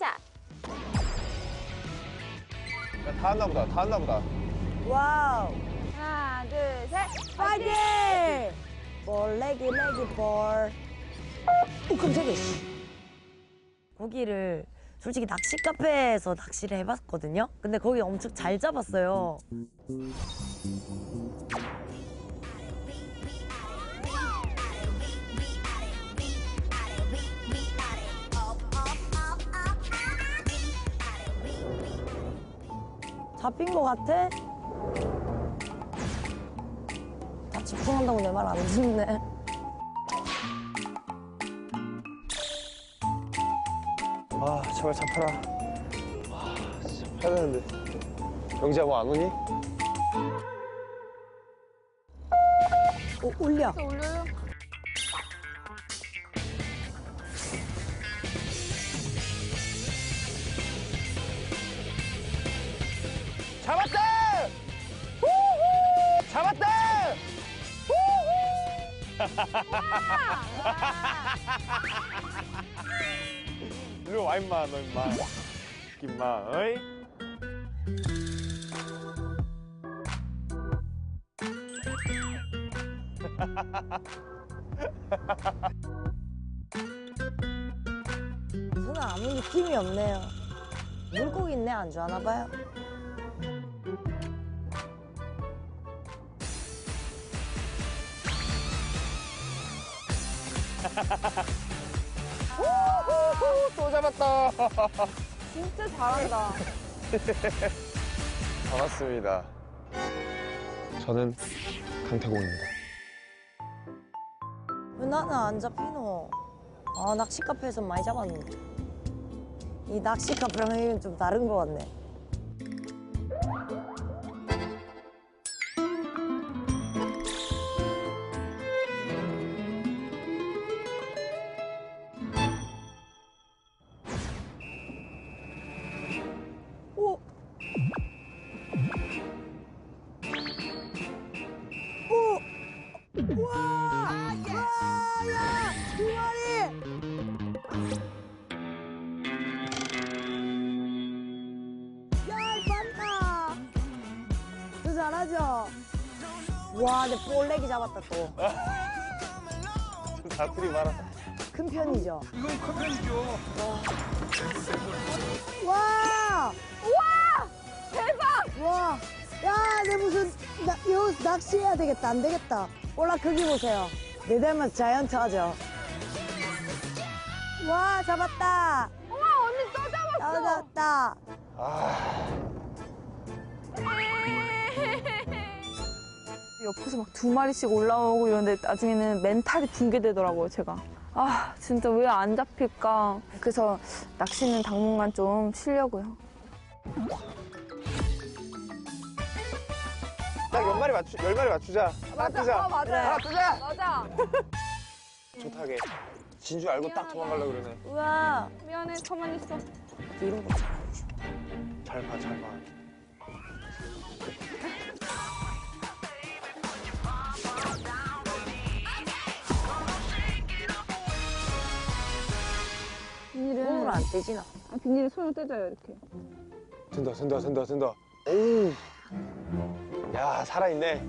야, 다 왔나 보다. 다 왔나 보다. 와우. 하나, 둘, 셋. 파이팅! 볼, 레기, 레기, 볼. 오, 깜짝이야. 씨. 고기를 솔직히 낚시 카페에서 낚시를 해봤거든요. 근데 거기 엄청 잘 잡았어요. 잡힌 거 같아? 다 집중한다고 내 말 안 듣네. 아, 제발 잡혀라. 아, 진짜 해야 되는데. 영지야, 뭐 안 오니? 오, 올려. 또 올려요. 일로 와, 임마, 너 임마. 임마, 어이? 저는 아무 느낌이 없네요. 물고기 있네 안 좋아하나 봐요. 또 잡았다! 진짜 잘한다. 반갑습니다. 저는 강태공입니다. 왜 나는 안 잡히노? 아 낚시 카페에서 많이 잡았는데. 이 낚시 카페랑 좀 다른 것 같네. 오! 와! 와! 야! 두 마리! 야, 이 반다! 저 잘하죠? 와, 내 볼레기 잡았다, 또. 사투리 말아. 큰 편이죠? 이건 큰 편이죠. 낚시해야 되겠다. 안 되겠다. 올라 크기 보세요. 내 닮아서 자이언트 하죠? 와, 잡았다! 우와, 언니 또 잡았어. 잡았다! 아, 옆에서 막 두 마리씩 올라오고 이러는데 나중에는 멘탈이 붕괴되더라고요, 제가. 아, 진짜 왜 안 잡힐까. 그래서 낚시는 당분간 좀 쉬려고요. 마리 맞추, 열 마리 맞추자. 하나 뜨자. 어, 맞아. 하나 뜨자. 맞아. 좋다게. 진줄 알고 딱 도망가려고 그러네. 우와! 미안해, 가만히 있어. 이런 거 잘. 잘 봐, 잘 봐. 비닐을, 손으로 안 떼지나? 아, 비닐을 손으로 떼줘요, 이렇게. 된다, 된다, 된다, 된다. 오우. 야, 살아있네.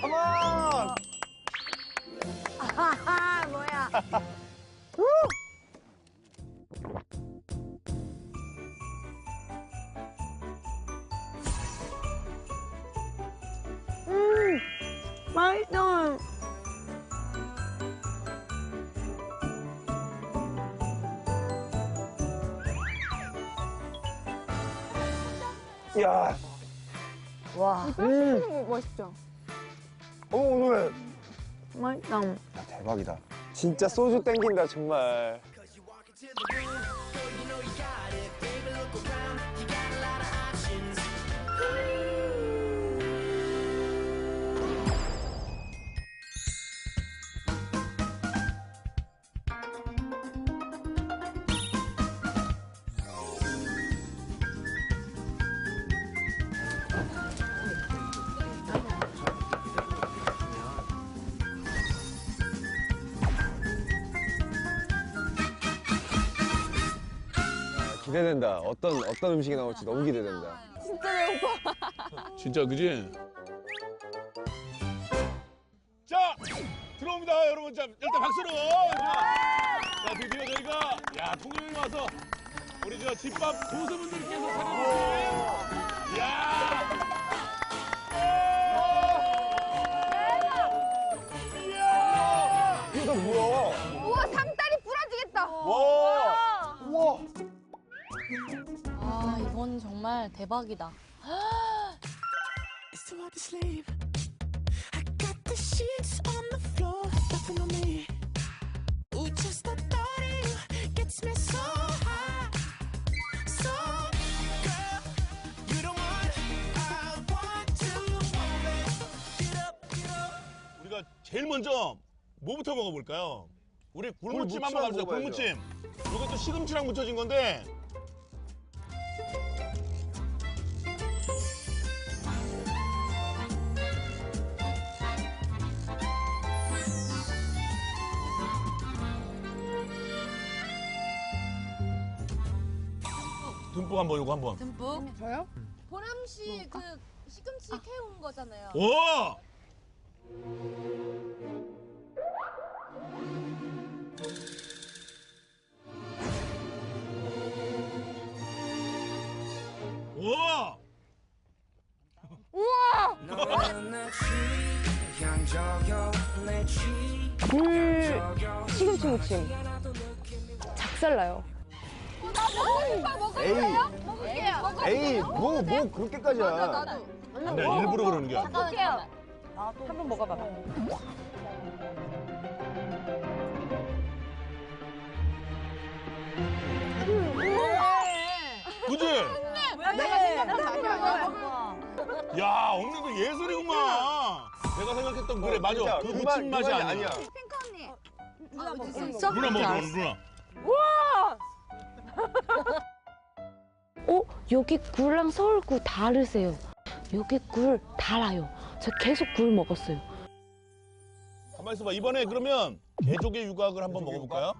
컴온! 하하, 뭐야. 야, 와, 음. 음, 멋있죠? 어머, 오늘. 맛있다. 야, 대박이다. 진짜 소주 땡긴다, 정말. 기대된다. 어떤 어떤 음식이 나올지 너무 기대된다. 진짜 그지? 자 들어옵니다 여러분 자 일단 박수로 자 드디어 저희가 야 통영에 와서 우리 저 집밥 고수분들께서 차려주신 야 up, get up. 우리가 제일 먼저 뭐부터 먹어볼까요? 우리 굴무침 굴무침 한번 갑시다. 한번 굴무침. 이것도 시금치랑 묻혀진 건데 듬뿍 한번 이거 한번. 듬뿍. 저요? 보람 씨 그 시금치 캐온 거잖아요. 오! 우와! 굴 시금치 무침. 작살나요. 에이. 먹을게요. 에이, 뭐, 뭐 그렇게까지야. 근데 일부러 그러는 게 아니야. 먹을게요. 한번 먹어봐봐. 그지? 야, 거 예술이구만. 내가 생각했던 그래 맞아. 그그 무침 맛- 맛이 아니야. 누나 먹어. 누나 먹어, 누나. 어? 여기 굴랑 서울 굴 다르세요. 여기 굴 달아요. 저 계속 굴 먹었어요. 가만 있어봐. 이번에 그러면 개조개 유곽을 한번 먹어볼까요?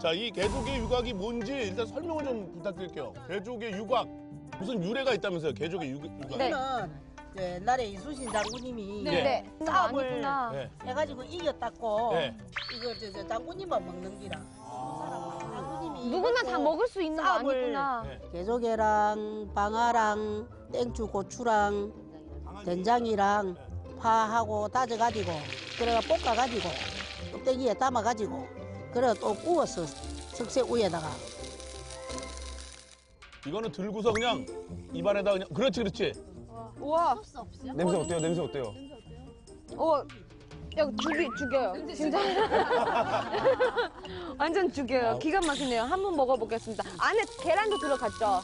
자, 이 개조개 유곽이 뭔지 일단 설명을 좀 부탁드릴게요. 개조개 유곽 무슨 유래가 있다면서요? 개조개 유, 유곽. 네. 저는 옛날에 이수신 장군님이 네. 싸움을 아니구나. 네. 해가지고 이겼다고 네. 이거 저, 저 장군님만 먹는 기라. 누구나 다 먹을 수 있는 거 싸움을 아니구나. 네. 개조개랑 방아랑 땡추 고추랑 된장이랑 파하고 다져가지고 그래가 볶아가지고 껍데기에 담아가지고 그래 또 구웠어 석쇠 위에다가 이거는 들고서 그냥 입안에다 그냥 그렇지 그렇지. 우와. 냄새 어때요? 냄새 어때요? 어. 야 죽이 죽여요. 진짜. 완전 죽여요. 기가 막히네요. 한번 먹어보겠습니다. 안에 계란도 들어갔죠.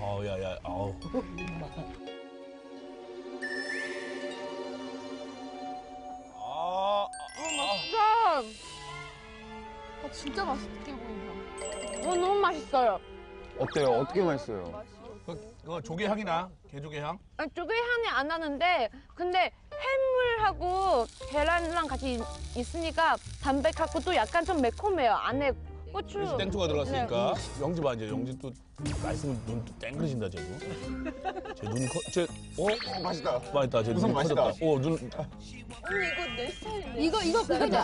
아우 야 야 아우. 아, 아, 아, 진짜 맛있게 보인다. 어, 너무 맛있어요. 어때요? 어떻게 맛있어요? 그, 그 조개 향이 나. 개조개 향. 아니, 조개 향이 안 나는데 근데 해물하고 계란이랑 같이 있으니까 담백하고 또 약간 좀 매콤해요. 안에 고추. 땡초가 들어갔으니까 영지 봐 이제 영지 또 말씀을 눈 땡그러진다 쟤도. 쟤눈 커, 쟤 어? 맛있다. 맛있다. 쟤눈 우선 맛있다. 커졌다. 어 눈. 이거 이거 그거죠.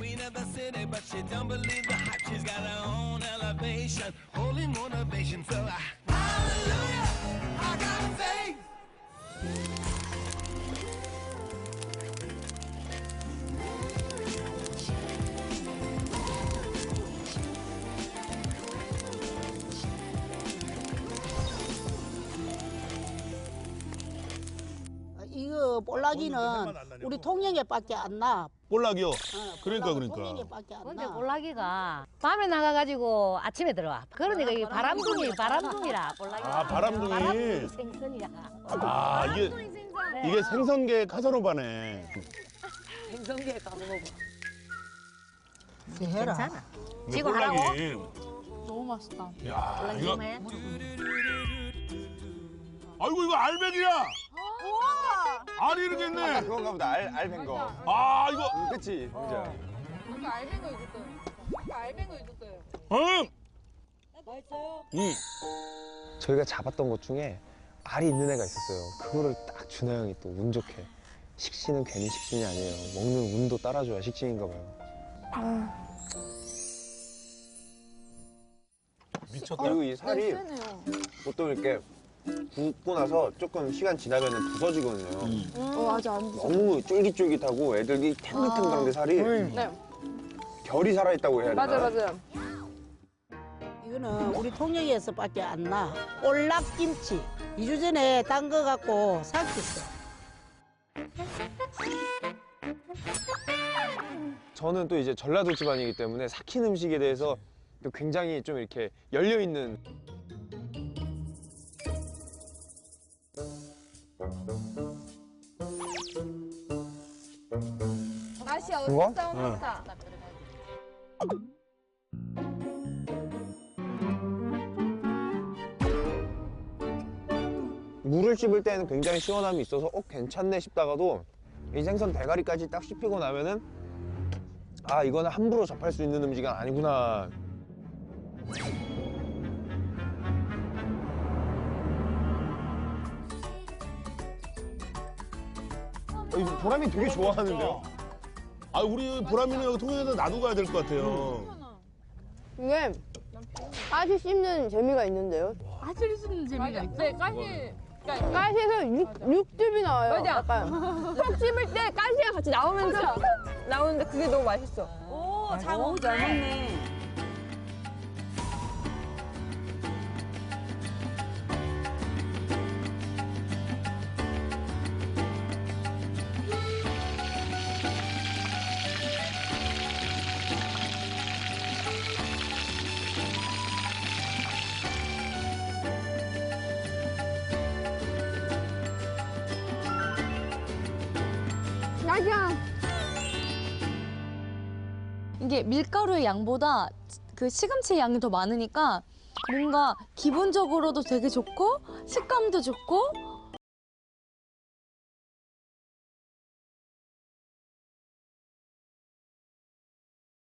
We never said it, but she don't believe the hype. She's got her own elevation, holy motivation. So I, hallelujah, 안 나냐고. 우리 통영에밖에 안 나. 볼락이요. 어, 그러니까, 그러니까. 통영에밖에 안 근데 나. 볼라기가 밤에 나가가지고 아침에 들어와. 그러니까 이게 바람둥이, 바람둥이라 볼라기. 아 바람둥이. 바람둥이 생선이라. 아 이게 이게 생선계 카사노바네. 생선계 가보고. 해라. 근데 지금? 볼락이. 너무 맛있다. 야 이거. 볼라기 해. 아이고 이거 알배기야. 알이 이렇게 아, 있네. 그건가 보다. 알, 알된 거. 아 이거 그치, 진짜. 응. 응. 저희가 잡았던 것 중에 알이 있는 애가 있었어요. 그거를 딱 준하 형이 또 운 좋게. 식신은 괜히 식신이 아니에요. 먹는 운도 따라줘야 식신인가 봐요. 미쳤다. 그리고 이 살이 보통 이렇게 굽고 나서 조금 시간 지나면 부서지거든요. 어, 맞아, 안 돼. 너무 쫄깃쫄깃하고 애들이 탱글탱글한데 살이 네. 결이 살아있다고 해야 되나? 맞아요, 맞아요. 이거는 우리 통영에서밖에 안 나. 올락김치. 2주 전에 딴거 갖고 삭혔어. 저는 또 이제 전라도 집안이기 때문에 삭힌 음식에 대해서 또 굉장히 좀 이렇게 열려 있는 맛이 우와? 어떻다. 물을 씹을 때는 굉장히 시원함이 있어서 어 괜찮네 싶다가도 이 생선 대가리까지 딱 씹히고 나면은 아 이거는 함부로 접할 수 있는 음식은 아니구나. 어, 이거 보람이 되게 좋아하는데요. 아 우리 보람이는 여기 통영에다 놔두고 가야 될 것 같아요. 이게 가시 씹는 재미가 있는데요. 가시를 쓰는 재미가 있어. 네, 가시. 가시에서 육, 육즙이 나와요. 맞아. 약간. 콕 씹을 때 가시가 같이 나오면서 나오는데 그게 너무 맛있어. 오, 잘 먹네. 이게 밀가루의 양보다 그 시금치의 양이 더 많으니까 뭔가 기본적으로도 되게 좋고 식감도 좋고